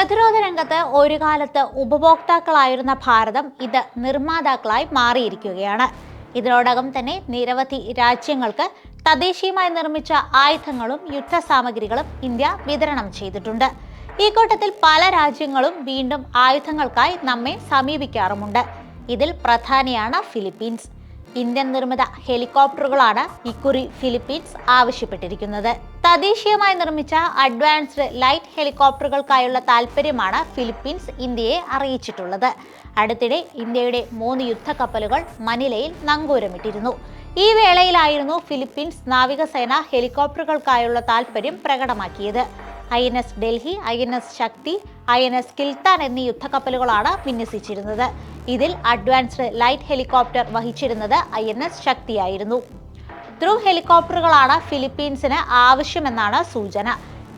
പ്രതിരോധ രംഗത്ത് ഒരു കാലത്ത് ഉപഭോക്താക്കളായിരുന്ന ഭാരതം ഇത് നിർമ്മാതാക്കളായി മാറിയിരിക്കുകയാണ്. ഇതിനോടകം തന്നെ നിരവധി രാജ്യങ്ങൾക്ക് തദ്ദേശീയമായി നിർമ്മിച്ച ആയുധങ്ങളും യുദ്ധസാമഗ്രികളും ഇന്ത്യ വിതരണം ചെയ്തിട്ടുണ്ട്. ഈ കൂട്ടത്തിൽ പല രാജ്യങ്ങളും വീണ്ടും ആയുധങ്ങൾക്കായി നമ്മെ സമീപിക്കാറുമുണ്ട്. ഇതിൽ പ്രധാനിയാണ് ഫിലിപ്പീൻസ്. ഇന്ത്യൻ നിർമ്മിത ഹെലികോപ്റ്ററുകളാണ് ഇക്കുറി ഫിലിപ്പീൻസ് ആവശ്യപ്പെട്ടിരിക്കുന്നത്. തദ്ദേശീയമായി നിർമ്മിച്ച അഡ്വാൻസ്ഡ് ലൈറ്റ് ഹെലികോപ്റ്ററുകൾക്കായുള്ള താൽപ്പര്യമാണ് ഫിലിപ്പീൻസ് ഇന്ത്യയെ അറിയിച്ചിട്ടുള്ളത്. അടുത്തിടെ ഇന്ത്യയുടെ മൂന്ന് യുദ്ധക്കപ്പലുകൾ മനിലയിൽ നങ്കൂരമിട്ടിരുന്നു. ഈ വേളയിലായിരുന്നു ഫിലിപ്പീൻസ് നാവികസേന ഹെലികോപ്റ്ററുകൾക്കായുള്ള താൽപ്പര്യം പ്രകടമാക്കിയത്. I N S Delhi I N S Shakti I N S Kiltan എന്നീ യുദ്ധക്കപ്പലുകളാണ് വിന്യസിച്ചിരുന്നത്. ഇതിൽ അഡ്വാൻസ്ഡ് ലൈറ്റ് ഹെലികോപ്റ്റർ വഹിച്ചിരുന്നത് ഐ എൻ എസ് ശക്തിയായിരുന്നു. ധ്രുവ് ഹെലികോപ്റ്ററുകളാണ് ഫിലിപ്പീൻസിന് ആവശ്യമെന്നാണ് സൂചന.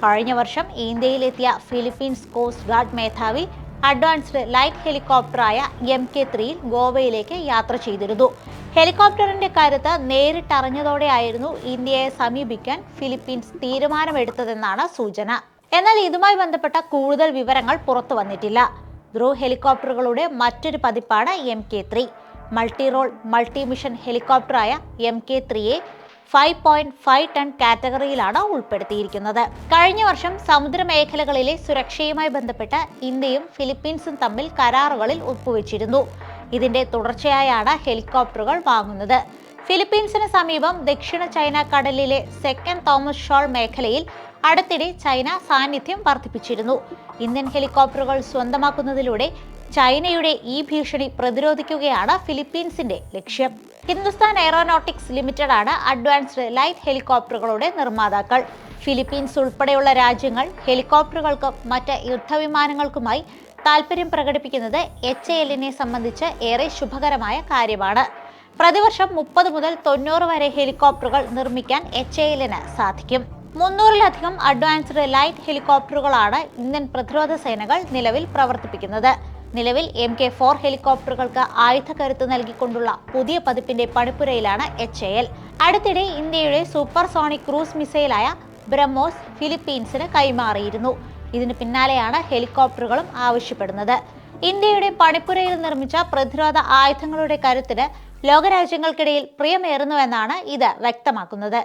കഴിഞ്ഞ വർഷം ഇന്ത്യയിലെത്തിയ ഫിലിപ്പീൻസ് കോസ്റ്റ് ഗാർഡ് മേധാവി അഡ്വാൻസ്ഡ് ലൈറ്റ് ഹെലികോപ്റ്ററായ എം കെ ത്രീയിൽ ഗോവയിലേക്ക് യാത്ര ചെയ്തിരുന്നു. ഹെലികോപ്റ്ററിന്റെ കരുത്ത് നേരിട്ടറിഞ്ഞതോടെയായിരുന്നു ഇന്ത്യയെ സമീപിക്കാൻ ഫിലിപ്പീൻസ് തീരുമാനമെടുത്തതെന്നാണ് സൂചന. എന്നാൽ ഇതുമായി ബന്ധപ്പെട്ട കൂടുതൽ വിവരങ്ങൾ പുറത്തു വന്നിട്ടില്ല. ധ്രുവ് ഹെലികോപ്റ്ററുകളുടെ മറ്റൊരു പതിപ്പാണ് M K three. Multi role multi mission ഹെലികോപ്റ്ററായ M K ത്രീയെ ഫൈവ് പോയിന്റ് ഫൈവ് ടൺ കാറ്റഗറിയിലാണ് ഉൾപ്പെടുത്തിയിരിക്കുന്നത്. കഴിഞ്ഞ വർഷം സമുദ്രമേഖലകളിലെ സുരക്ഷയുമായി ബന്ധപ്പെട്ട് ഇന്ത്യയും ഫിലിപ്പീൻസും തമ്മിൽ കരാറുകളിൽ ഒപ്പുവെച്ചിരുന്നു. ഇതിന്റെ തുടർച്ചയായാണ് ഹെലികോപ്റ്ററുകൾ വാങ്ങുന്നത്. ഫിലിപ്പീൻസിന് സമീപം ദക്ഷിണ ചൈന കടലിലെ സെക്കൻഡ് തോമസ് ഷോൾ മേഖലയിൽ അടുത്തിടെ ചൈന സാന്നിധ്യം വർദ്ധിപ്പിച്ചിരുന്നു. ഇന്ത്യൻ ഹെലികോപ്റ്ററുകൾ സ്വന്തമാക്കുന്നതിലൂടെ ചൈനയുടെ ഈ ഭീഷണി പ്രതിരോധിക്കുകയാണ് ഫിലിപ്പീൻസിന്റെ ലക്ഷ്യം. ഹിന്ദുസ്ഥാൻ എയറോനോട്ടിക്സ് ലിമിറ്റഡ് ആണ് അഡ്വാൻസ്ഡ് ലൈറ്റ് ഹെലികോപ്റ്ററുകളുടെ നിർമ്മാതാക്കൾ. ഫിലിപ്പീൻസ് ഉൾപ്പെടെയുള്ള രാജ്യങ്ങൾ ഹെലികോപ്റ്ററുകൾക്കും മറ്റ് യുദ്ധവിമാനങ്ങൾക്കുമായി താൽപ്പര്യം പ്രകടിപ്പിക്കുന്നത് എച്ച് എല്ലിനെ സംബന്ധിച്ച് ഏറെ ശുഭകരമായ കാര്യമാണ്. പ്രതിവർഷം മുപ്പത് മുതൽ തൊണ്ണൂറ് വരെ ഹെലികോപ്റ്ററുകൾ നിർമ്മിക്കാൻ എച്ച് എല്ലിന് സാധിക്കും. മുന്നൂറിലധികം അഡ്വാൻസ്ഡ് ലൈറ്റ് ഹെലികോപ്റ്ററുകളാണ് ഇന്ത്യൻ പ്രതിരോധ സേനകൾ നിലവിൽ പ്രവർത്തിപ്പിക്കുന്നത്. നിലവിൽ എം കെ ഫോർ ഹെലികോപ്റ്ററുകൾക്ക് ആയുധക്കരുത്ത് നൽകിക്കൊണ്ടുള്ള പുതിയ പതിപ്പിന്റെ പണിപ്പുരയിലാണ് എച്ച് എ എൽ. അടുത്തിടെ ഇന്ത്യയുടെ സൂപ്പർ സോണിക് ക്രൂസ് മിസൈലായ ബ്രഹ്മോസ് ഫിലിപ്പീൻസിന് കൈമാറിയിരുന്നു. ഇതിന് പിന്നാലെയാണ് ഹെലികോപ്റ്ററുകളും ആവശ്യപ്പെടുന്നത്. ഇന്ത്യയുടെ പണിപ്പുരയിൽ നിർമ്മിച്ച പ്രതിരോധ ആയുധങ്ങളുടെ കരുത്തിന് ലോകരാജ്യങ്ങൾക്കിടയിൽ പ്രിയമേറുന്നുവെന്നാണ് ഇത് വ്യക്തമാക്കുന്നത്.